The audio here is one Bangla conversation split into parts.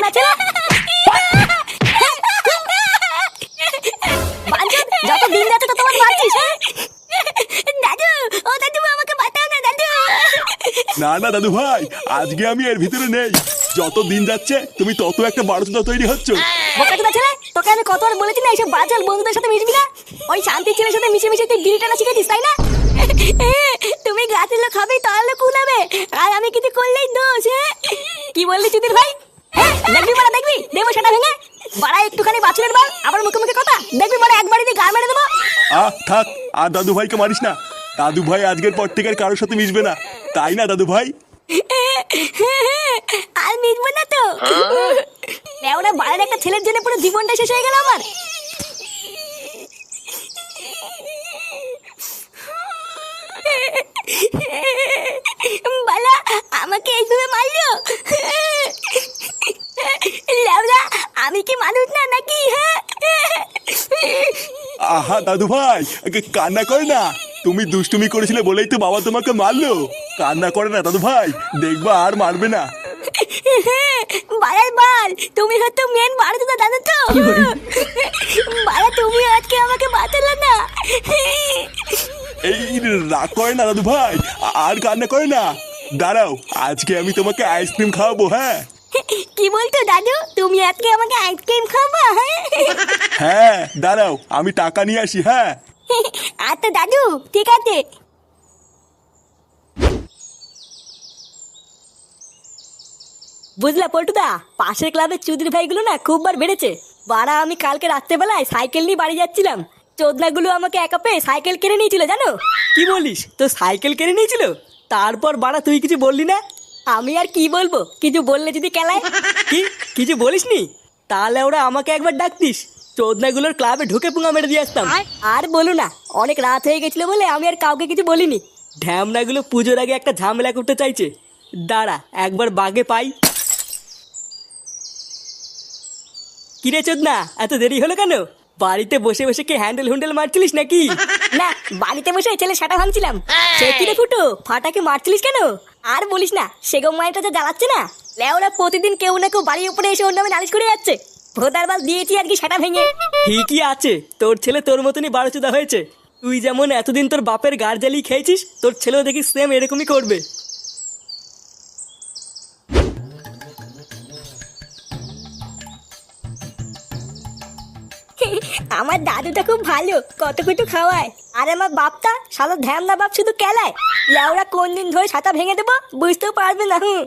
পাগলা ছেলে যত দিন যাচ্ছে তো তোমার মারছিস হ্যাঁ? দাদু ও দাদু আমাকে বাঁচাও না দাদু। না না দাদু ভাই আজকে আমি এর ভিতরে নেই। যত দিন যাচ্ছে তুমি তত একটা বারোচোদা তৈরি হচ্ছ। বোকাচোদা ছেলে তোকে আমি কতবার বলেছি না এইসব বাজার বন্ধুদের সাথে মিশবি না? ওই শান্তির ছেলের সাথে মিশে মিশে তুই বিড়ি টানা শিখেছিস তাই না? তুমি গাছের লোক হবে তাহলে কুলাবে আর আমি কিছু করলেই দোষ হ্যাঁ? কি বললি চুদির ভাই? হ্যাঁ দেখবি মারা দেখবি? দেবো সেটা ভেঙে। বাড়া একটুখানি বাছুরের বল আবার মুখে মুখে কথা। দেখবি মারা একবারই দিয়ে গা মেরে দেবো। আহ থাক আর দাদু ভাইকে মারিস না। দাদু ভাই আজকের পর থেকে আর কারোর সাথে মিশবে না। তাই না দাদু ভাই আর মিটবো না তো। ওরা বাইরের একটা ছেলের জন্য পুরো জীবনটা শেষ হয়ে গেল আমার। বালা আমাকে এইভাবে মারলো। আমি কি মানুষ না নাকি হ্যাঁ? আহা দাদু ভাই কান্না করে না। তুমি দুষ্টুমি করেছিলে বলেই তো বাবা তোমাকে মারলো। কান্না করে না দাদু ভাই। দেখবা আর মারবে না। বাড়ার বাল তুমি হয়তো মেন বাড়াতে তো? জানো তো বাড়া তুমি আজকে আমাকে বাঁচালে না। এই রাগ করে না দাদু ভাই। আর কান্না করে না। দাঁড়াও আজকে আমি তোমাকে আইসক্রিম খাওয়াবো হ্যাঁ? কি বলতো দাদু? তুমি আজকে আমাকে আইসক্রিম খাবা হ্যাঁ? দাঁড়াও আমি টাকা নিয়ে আসি হ্যাঁ? আচ্ছা দাদু ঠিক আছে। বুঝলা পল্টুদা পাশের ক্লাবের চুদির ভাইগুলো না খুব বার বেড়েছে। বাড়া আমি কালকে রাত্রেবেলায় সাইকেল নিয়ে বাড়ি যাচ্ছিলাম। চোদনাগুলো আমাকে একা পেয়ে সাইকেল কিনে নিয়েছিল জানো? কি বলিস? তো সাইকেল কিনে নিয়েছিল? তারপর বাড়া তুই কিছু বললি না? আমি আর কি বলব? কিছু বললে যদি কেলায়? কি? কিছু বলিসনি? তাহলে ওরা আমাকে একবার ডাকতিস। চোদনাগুলোর ক্লাবে ঢুকে পুঙা মেরে দিয়ে আসতাম। আর বলো না অনেক রাত হয়ে গেছিল বলে আমি আর কাউকে কিছু বলিনি। ঢ্যামনাগুলো পুজোর আগে একটা ঝামেলা করতে চাইছে। দাঁড়া একবার বাগে পাই। কিরে চোদনা এত দেরি হলো কেন? বাড়িতে বসে বসে কি হ্যান্ডেল হুন্ডেল মারছিলিস নাকি? না বাড়িতে বসে ছেলে সাটা ভাঙছিলাম। সে কি রে ফুটো ফাটাকে মারছিলিস কেন? আর বলিস না সেগম মাইটা যা জ্বালাচ্ছে না? লেওরা প্রতিদিন কেউ না কেউ বাড়ির উপরে এসে ওর নামে নালিশ করে যাচ্ছে। ভোদার বাল দিয়েছি আর কি সেটা ভেঙে। ঠিকই আছে, তোর ছেলে তোর মতনই বারোচুদা হয়েছে। তুই যেমন এতদিন তোর বাপের গার জ্বালিয়ে খেয়েছিস, তোর ছেলেও দেখি সেম এরকমই করবে। আমার দাদুটা খুব ভালো কত কিছু খাওয়ায়। আর আমার বাপটা শালো ধ্যামনা বাপ শুধু কেলায়। লেওরা কোন দিন ধরে ছাতা ভেঙে দেবো বুঝতেও পারবে না হুম।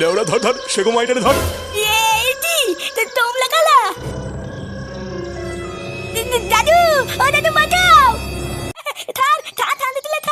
লেওড়া ধর ধর সেগো মাইটারে ধর। এইটি তোমরা কালা দাদু ও দাদু বাঁচাও। থার থার থার দিলে থার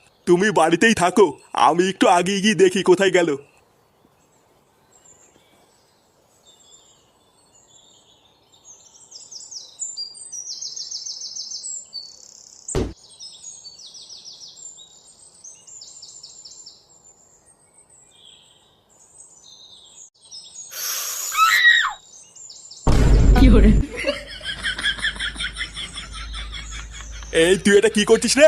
তুমি বাড়িতেই থাকো আমি একটু আগে গিয়ে দেখি কোথায় গেল। এই তুই এটা কি করছিস রে?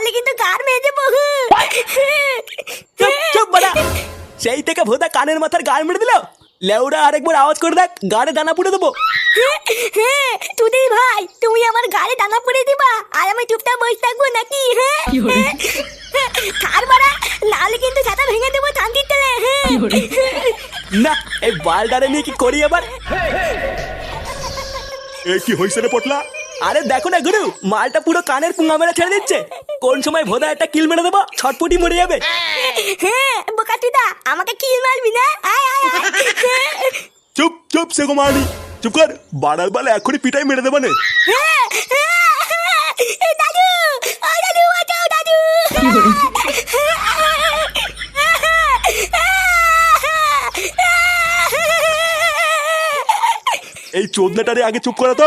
তাহলে কিন্তু কার মেজে বহু? চুপ চুপ বাড়া। সেই থেকে ভোদা কানের মাথার গান মেরে দিল? লেউড়া আরেকবার আওয়াজ করে দেখ গাড়ে দানা পুড়ে দেবো। হ্যাঁ, হ্যাঁ তুই ভাই তুমি আমার গাড়ে দানা পুড়ে দিবা আর আমি চুপটা বসে থাকব নাকি? হ্যাঁ, হ্যাঁ, হ্যাঁ থার মারা নালে কিন্তু ছাতা ভেঙে দেবো থানকির তেলে না এই বালডারে নিয়ে কি করি আবার? এ কি হইছে রে পটলা? আরে দেখো না গুরু মালটা পুরো কানের পুঙ্গা মেরে ছেড়ে দিচ্ছে। কোন সময় ভোদা একটা কিল মেরে দেবো ছটপটি মরে যাবে। হ্যাঁ বোকাটুদা আমাকে কিল মারবি না? আয় আয় আয়। চুপ চুপ সে মারি চুপ কর বাড়ার বালে এখনই পিটাই মেরে দেবানে হ্যাঁ, হ্যাঁ, দাদু ও দাদু বাঁচাও দাদু। এই চোদনাটারে আগে চুপ করা তো।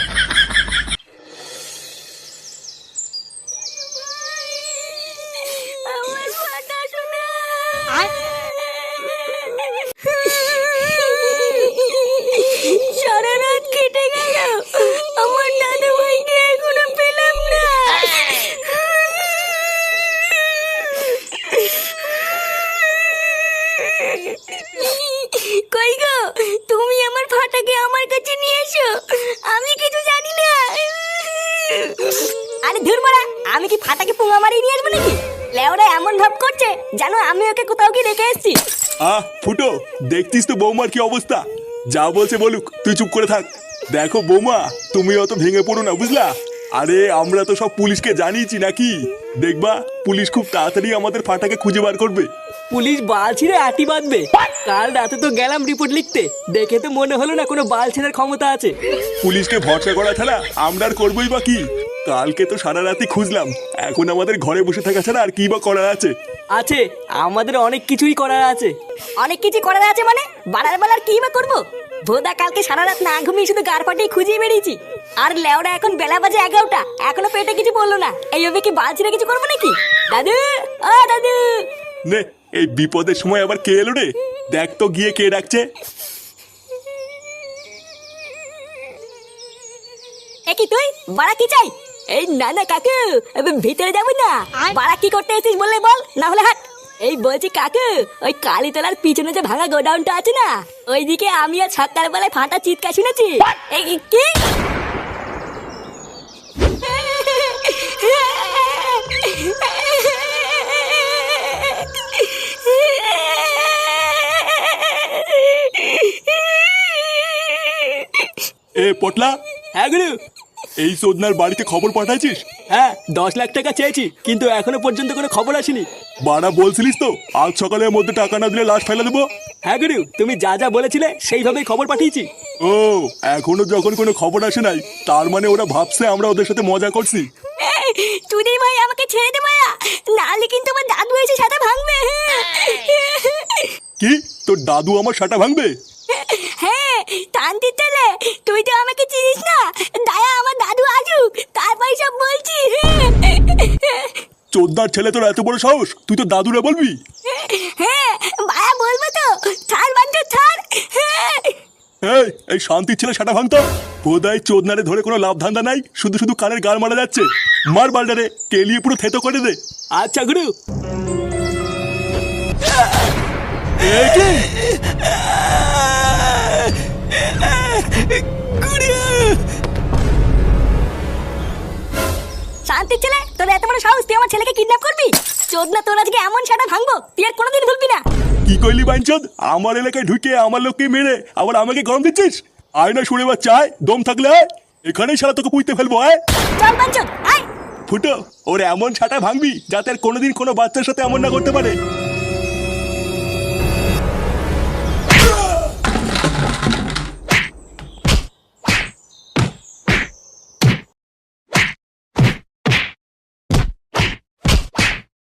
কই গো, তুমি আমার ফাটাকে আমার কাছে নিয়ে এসো। আমি কিছু জানি না। আরে ধুর মারা, আমি কি ফাটাকে নিয়ে আসব নাকি? লেওরা এমন ভাব করছে জানো আমি ওকে কোথাও কি রেখে এসেছি। আহ, ফুটো, দেখতিস তো বৌমার কি অবস্থা? যা বলছে বলুক, তুই চুপ করে থাক। দেখো বৌমা, তুমি অত ভেঙে পড়ো না, বুঝলা? আরে, আমরা তো সব পুলিশকে জানিয়েছি নাকি? দেখবা, পুলিশ খুব তাড়াতাড়ি আমাদের ফাটাকে খুঁজে বার করবে। পুলিশ বাল ছিঁড়ে আটি বাঁধবে। কাল রাতে তো গেলাম রিপোর্ট লিখতে। দেখে তো মনে হলো না কোনো বাল ছেঁড়ার ক্ষমতা আছে। পুলিশকে ভরসা করা ছাড়া আমরা আর করবোই বা কি? কালকে তো সারা রাতি খুঁজলাম। এখন আমাদের ঘরে বসে থাকা ছাড়া আর কি বা করার আছে? আছে আমাদের অনেক কিছুই করার আছে। অনেক কিছু করার আছে মানে? বাড়ার বেলার কি বা করব? ভোদা কালকে সারা রাত না ঘুমিয়ে শুধু গার ফাটিয়ে খুঁজিয়ে বেরিয়েছি। আর লেওরা এখন বেলা বাজে এগারোটা। এখনও পেটে কিছু বলল না। এইভাবে কি বাল ছিঁড়ে কিছু করব নাকি? দাদু ও দাদু। নে এই বিপদের সময় আবার কে এলো রে? দেখ তো গিয়ে কে ডাকছে। এ কি তুই? বাড়া কি চাই? এই না না কাকু ভিতরে যাব না। বাড়া কি করতে এসেছিস বললে বল না হলে হাট। এই বলছি কাকু ওই কালীতলার পিছনে যে ভাঙা গোডাউনটা আছে না ওইদিকে আমি আর সকালবেলায় ফাটা চিৎকার শুনেছি। এই কি? পটলা? হ্যাঁ গুরু। এই সোদনার বাড়িতে খবর পাঠাইছিস? হ্যাঁ দশ লাখ টাকা চেয়েছি কিন্তু এখনও পর্যন্ত কোনো খবর আসেনি। বাড়া বলছিলিস তো আজ সকালের মধ্যে টাকা না দিলে লাশ ফেলে দেবো? হ্যাঁ গুরু তুমি যা যা বলেছিলে সেইভাবেই খবর পাঠিয়েছি। ও এখনও যখন কোনো খবর আসে নাই তার মানে ওরা ভাবছে আমরা ওদের সাথে মজা করছি। তুই ভাই আমাকে ছেড়ে দে মায়া। নাহলে কিন্তু আমার দাদু এসে সাথে ভাঙবে। কি? তোর দাদু আমার সাটা ভাঙবে? হ্যাঁ শান্তির ছেলে তুই তো আমাকে চিনিস না। দায়া আমার দাদু আসুক তারপর সব বলছি। চোদ্দার ছেলে তোর এত বড় সাহস? তুই তো দাদুরে বলবি? হ্যাঁ বায়া বলব তো। ছাড় বান্ধব ছাড় হ্যাঁ এই এই শান্তির ছেলে সেটা ভাঙতো। বোধহয় চোদনারে ধরে কোনো লাভ ধান্দা নাই শুধু শুধু কানের গাল মারা যাচ্ছে। মার বাল্ডারে কেলিয়ে পুরো থেতো করে দে। আচ্ছা গুরু। শান্তির ছেলে তোর এত বড় সাহস তুই আমার ছেলেকে কিডন্যাপ করবি? চোদ না তোর আজকে এমন সাটা ভাঙবো তুই আর কোনোদিন ভুলবি না। কি করলি বাইনচোদ? আমার এলাকায় ঢুকে আমার লোককে মেরে আবার আমাকে গরম দিচ্ছিস? আয় না শুনে বা চায় দম থাকলে আয়। এখানেই সারা তোকে পুঁতে ফেলব আয়। চল বাঞ্চদ আয়। ফুটো ওর এমন ছাটা ভাঙবি যাতে আর কোনোদিন কোনো বাচ্চার সাথে এমন না করতে পারে।